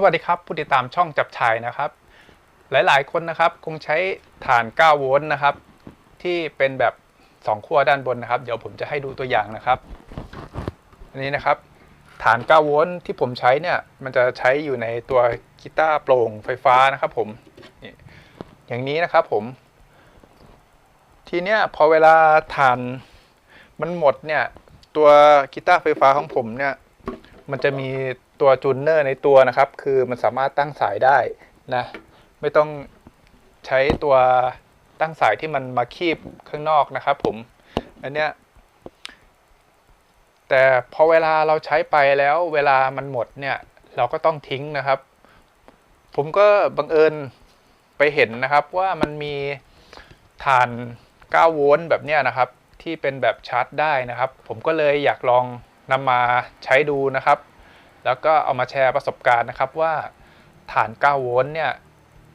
สวัสดีครับ ผู้ติดตามช่องจับชายนะครับ หลายๆ คนนะครับ คงใช้ฐาน 9 โวลต์นะครับ ที่เป็นแบบ 2 ขั้วด้านบนนะครับ เดี๋ยวผมจะให้ดูตัวอย่างนะครับอันนี้นะครับ ฐาน 9 โวลต์ที่ผมใช้เนี่ย มันจะใช้อยู่ในตัวกีตาร์โปร่งไฟฟ้านะครับผมอย่างนี้นะครับผม ทีเนี้ยพอเวลาฐานมันหมดเนี่ย ตัวกีตาร์ไฟฟ้าของผมเนี่ย มันจะมี ตัวจูนเนอร์ในตัวนะครับ คือมันสามารถตั้งสายได้นะไม่ต้องใช้ตัวตั้งสายที่มันมาคีบข้างนอกนะครับ ผมอันเนี้ยแต่พอเวลาเราใช้ไปแล้วเวลามันหมดเนี่ย เราก็ต้องทิ้งนะครับ ผมก็บังเอิญไปเห็นนะครับว่ามันมีฐาน 9 โวลต์แบบเนี้ยนะครับ ที่เป็นแบบชาร์จได้นะครับ ผมก็เลยอยากลองนำมาใช้ดูนะครับ แล้วก็เอามาแชร์ประสบการณ์นะครับว่าฐาน 9 โวลต์เนี่ย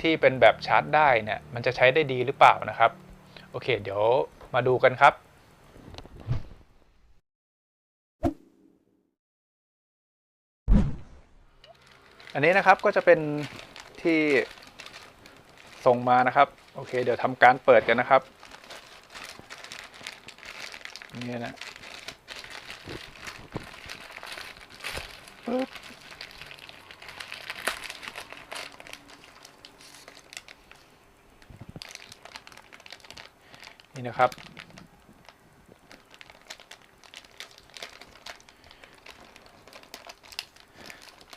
ที่เป็นแบบชาร์จได้เนี่ยมันจะใช้ได้ดีหรือเปล่านะครับ โอเค เดี๋ยวมาดูกันครับอันนี้นะครับก็จะเป็นที่ส่งมานะครับ โอเค เดี๋ยวทำการเปิดกันนะครับนี่นะ ปึ๊บนี่นะครับ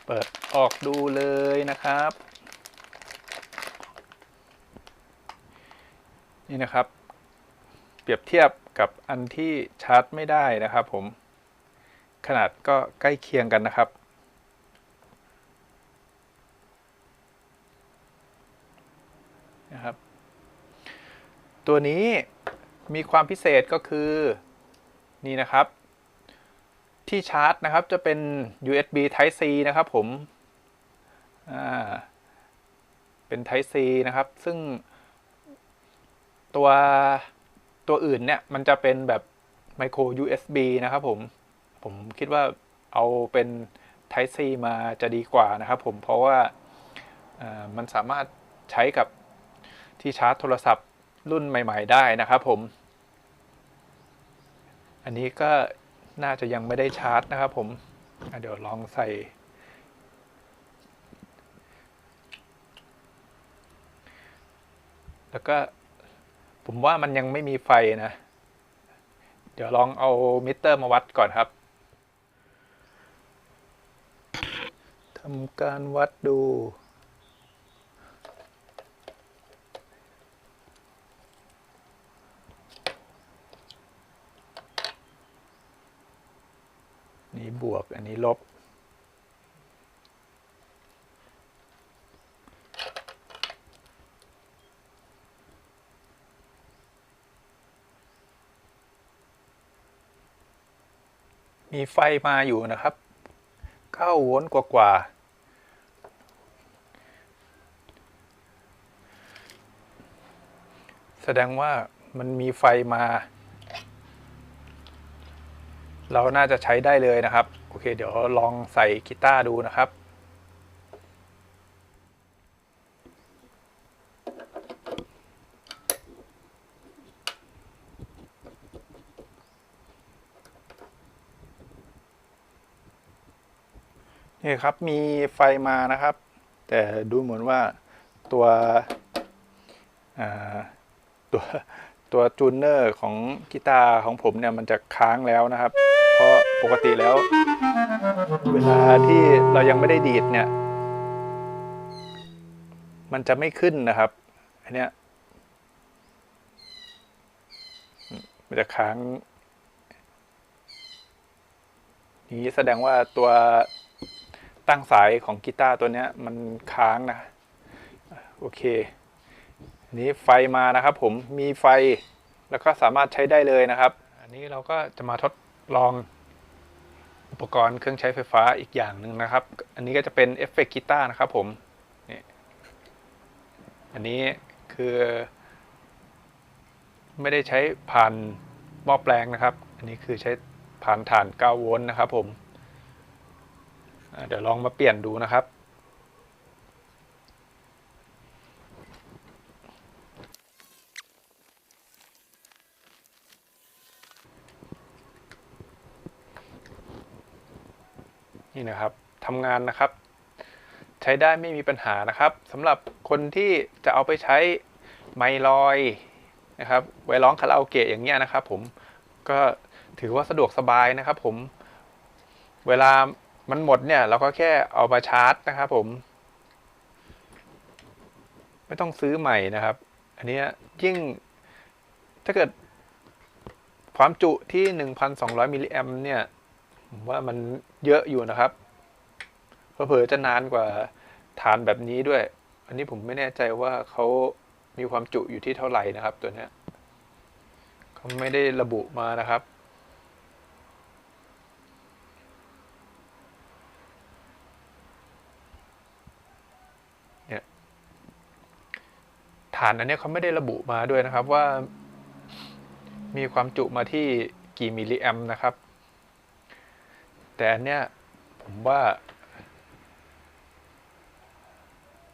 เปิดออกดูเลยนะครับ นี่นะครับ เปรียบเทียบกับอันที่ชาร์จไม่ได้นะครับผมขนาดก็ใกล้เคียงกันนะครับนะครับ ตัวนี้มีความพิเศษก็คือนี่นะครับ ที่ชาร์จนะครับจะเป็น USB Type C นะครับผมเป็น Type C นะครับ ซึ่งตัวตัวอื่นเนี่ยมันจะเป็นแบบ Micro USB นะครับผม ผมคิดว่าเอาเป็น Type C มาจะดีกว่านะครับผมเพราะว่ามันสามารถใช้กับที่ชาร์จโทรศัพท์ รุ่นใหม่ ๆ ได้นะครับผม อันนี้ก็น่าจะยังไม่ได้ชาร์จนะครับผมเดี๋ยวลองใส่ แล้วก็ผมว่ามันยังไม่มีไฟนะ เดี๋ยวลองเอามิเตอร์มาวัดก่อนครับทำการวัดดู นี้บวก อันนี้ลบ มีไฟมาอยู่นะครับ9โวลต์กว่าๆแสดงว่ามันมีไฟมา เราน่าจะใช้ได้เลยนะครับ โอเค เดี๋ยวลองใส่กีตาร์ดูนะครับนี่ครับมีไฟมานะครับ แต่ดูเหมือนว่าตัวตัวตัวจูนเนอร์ของกีตาร์ของผมเนี่ยมันจะค้างแล้วนะครับ ปกติแล้ว เวลาที่เรายังไม่ได้ดีดเนี่ย มันจะไม่ขึ้นนะครับอันเนี้ยมันจะค้างนี้แสดงว่าตัวตั้งสายของกีตาร์ตัวเนี้ยมันค้างนะ โอเค นี้ไฟมานะครับผมมีไฟแล้วก็สามารถใช้ได้เลยนะครับ อันนี้เราก็จะมาทดลอง อุปกรณ์เครื่องใช้ไฟฟ้าอีกอย่างหนึ่งนะครับ อันนี้ก็จะเป็นเอฟเฟกต์กีตาร์นะครับผมนี่อันนี้คือ ไม่ได้ใช้ผ่านหม้อแปลงนะครับ อันนี้คือใช้ผ่านฐาน 9 โวลต์นะครับผมเดี๋ยวลองมาเปลี่ยนดูนะครับ นี่นะครับทำงานนะครับ ใช้ได้ไม่มีปัญหานะครับสำหรับคนที่จะเอาไปใช้ไมลอยนะครับไว้ร้องคาราโอเกะอย่างเงี้ยนะครับ ผมก็ถือว่าสะดวกสบายนะครับ ผมเวลามันหมดเนี่ย เราก็แค่เอามาชาร์จนะครับ ผม ไม่ต้องซื้อใหม่นะครับ อันนี้ยยิ่งถ้าเกิดความจุที่ 1,200มิลลิแอมเนี่ย ผมว่ามันเยอะอยู่นะครับเผลอจะนานกว่าฐานแบบนี้ด้วย อันนี้ผมไม่แน่ใจว่าเขามีความจุอยู่ที่เท่าไหร่นะครับ ตัวเนี้ยเขาไม่ได้ระบุมานะครับ เนี่ยฐานอันนี้เขาไม่ได้ระบุมาด้วยนะครับว่า มีความจุมาที่กี่มิลลิแอมนะครับ แต่อันเนี้ยผมว่า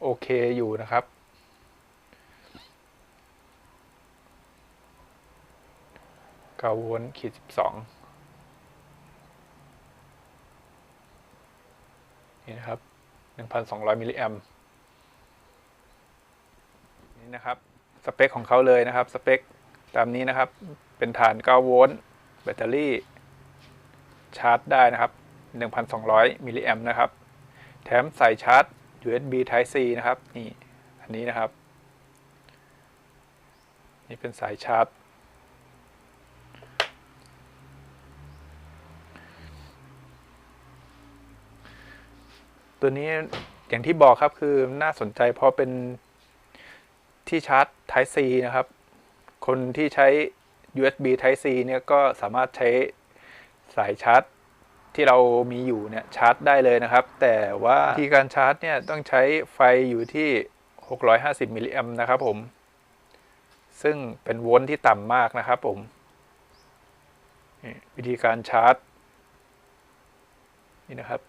โอเคอยู่นะครับ เก้าวลต์ขีดสิบสองนี่นะครับหนึ่งพันสองร้อยมิลลิแอมนี่นะครับ สเปคของเขาเลยนะครับ สเปคตามนี้นะครับ เป็นฐาน 9 โวลต์ แบตเตอรี่ ชาร์จได้นะครับ 1,200 มิลลิแอมนะครับ แถมใส่ชาร์จ USB Type C นะครับ นี่อันนี้นะครับ นี่เป็นสายชาร์จ ตัวนี้อย่างที่บอกครับคือน่าสนใจเพราะเป็นที่ชาร์จ Type C นะครับ คนที่ใช้ USB Type C เนี่ยก็สามารถใช้ สายชาร์จที่เรามีอยู่เนี่ยชาร์จได้เลยนะครับ แต่ว่าที่การชาร์จเนี่ยต้องใช้ไฟอยู่ที่ 650มิลลิแอมนะครับผม ซึ่งเป็นโวลต์ที่ต่ำมากนะครับผมนี่วิธีการชาร์จ นี่นะครับ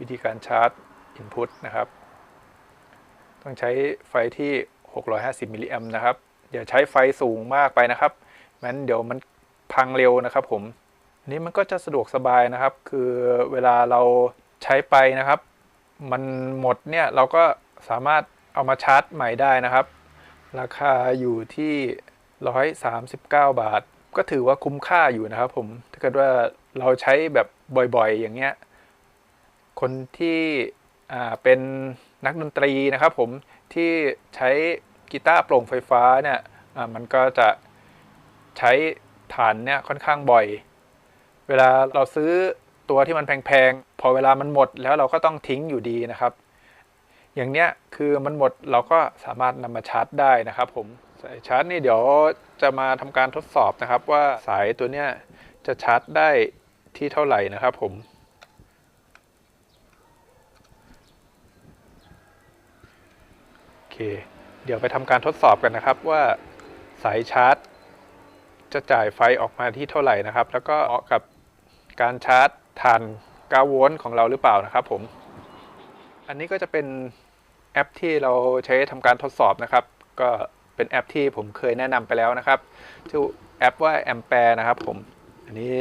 วิธีการชาร์จ Input นะครับ ต้องใช้ไฟที่ 650มิลลิแอมนะครับอย่าใช้ไฟสูงมากไปนะครับงั้นเดี๋ยวมันพังเร็วนะครับผมอั นนี้มันก็จะสะดวกสบายนะครับ คือเวลาเราใช้ไปนะครับ มันหมดเนี่ยเราก็สามารถเอามาชาร์จใหม่ได้นะครับ ราคาอยู่ที่ 139 บาท ก็ถือว่าคุ้มค่าอยู่นะครับผมถ้าเกิดว่าเราใช้แบบบ่อยๆ อย่างเงี้ยคนที่อ่าเป็นนักดนตรีนะครับผมที่ใช้กีตาร์โปร่งไฟฟ้าเนี่ยมันก็จะใช้ฐานเนี่ยค่อนข้างบ่อย เวลาเราซื้อตัวที่มันแพงๆ พอเวลามันหมดแล้วเราก็ต้องทิ้งอยู่ดีนะครับ อย่างเนี้ยคือมันหมดเราก็สามารถนำมาชาร์จได้นะครับ ผมสายชาร์จนี่เดี๋ยวจะมาทำการทดสอบนะครับ ว่าสายตัวเนี้ยจะชาร์จได้ที่เท่าไหร่นะครับ ผมโอเค เดี๋ยวไปทำการทดสอบกันนะครับว่าสายชาร์จจะจ่ายไฟออกมาที่เท่าไหร่นะครับ แล้วก็เหมาะกับ การชาร์จทาน9โวลต์ของเราหรือเปล่านะครับผม อันนี้ก็จะเป็นแอปที่เราใช้ทำการทดสอบนะครับ ก็เป็นแอปที่ผมเคยแนะนำไปแล้วนะครับชื่อแอปว่า a m p e r นะครับผม อันนี้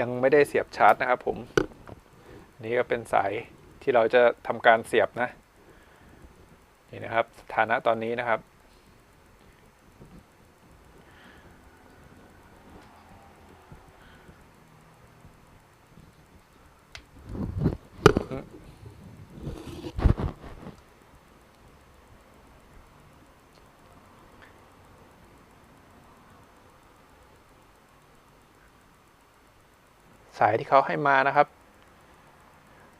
ยังไม่ได้เสียบชาร์จนะครับผมอันนี้ก็เป็นสายที่เราจะทำการเสียบนะ นี่นะครับสถานะตอนนี้นะครับายที่เขาให้มานะครับ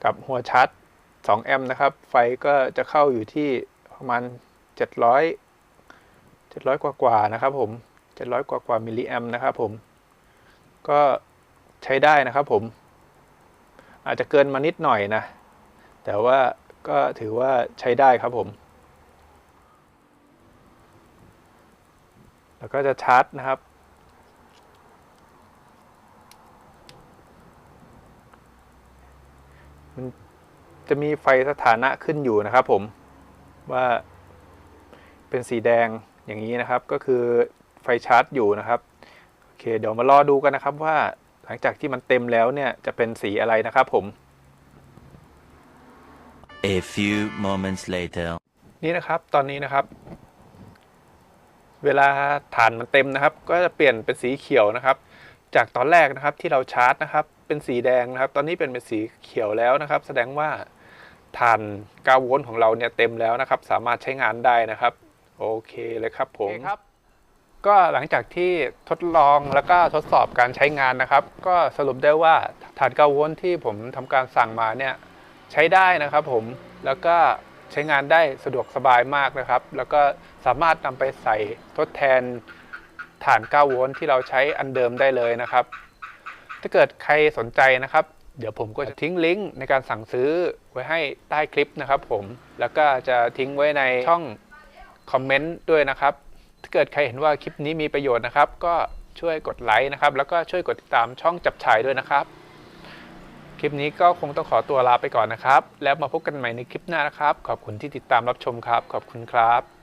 กับหัวชาร์จ2แอมป์นะครับ ไฟก็จะเข้าอยู่ที่ประมาณ 700 700 กว่ากว่านะครับผม 700 กว่ากว่ามิลลิแอมป์นะครับผม ก็ใช้ได้นะครับผม อาจจะเกินมานิดหน่อยนะ แต่ว่าก็ถือว่าใช้ได้ครับผม แล้วก็จะชาร์จนะครับ มันจะมีไฟสถานะขึ้นอยู่นะครับผมว่าเป็นสีแดงอย่างนี้นะครับ ก็คือไฟชาร์จอยู่นะครับโอเคเดี๋ยวมารอดูกันนะครับว่าหลังจากที่มันเต็มแล้วเนี่ยจะเป็นสีอะไรนะครับผม A few moments later. นี่นะครับตอนนี้นะครับ เวลาฐานมันเต็มนะครับ ก็จะเปลี่ยนเป็นสีเขียวนะครับ จากตอนแรกนะครับที่เราชาร์จนะครับ เป็นสีแดงนะครับ ตอนนี้เป็นเป็นสีเขียวแล้วนะครับ แสดงว่าฐาน9โวลต์ของเราเนี่ยเต็มแล้วนะครับ สามารถใช้งานได้นะครับ โอเคเลยครับผมครับ ก็หลังจากที่ทดลองแล้วก็ทดสอบการใช้งานนะครับ ก็สรุปได้ว่าฐาน9โวลต์ที่ผมทำการสั่งมาเนี่ยใช้ได้นะครับผมแล้วก็ใช้งานได้สะดวกสบายมากนะครับ แล้วก็สามารถนำไปใส่ทดแทนฐาน9โวลต์ที่เราใช้อันเดิมได้เลยนะครับ ถ้าเกิดใครสนใจนะครับ เดี๋ยวผมก็จะทิ้งลิงก์ในการสั่งซื้อไว้ให้ใต้คลิปนะครับผมแล้วก็จะทิ้งไว้ในช่องคอมเมนต์ด้วยนะครับ ถ้าเกิดใครเห็นว่าคลิปนี้มีประโยชน์นะครับ ก็ช่วยกดไลค์นะครับ แล้วก็ช่วยกดติดตามช่องจับฉายด้วยนะครับ คลิปนี้ก็คงต้องขอตัวลาไปก่อนนะครับ แล้วมาพบกันใหม่ในคลิปหน้านะครับ ขอบคุณที่ติดตามรับชมครับ ขอบคุณครับ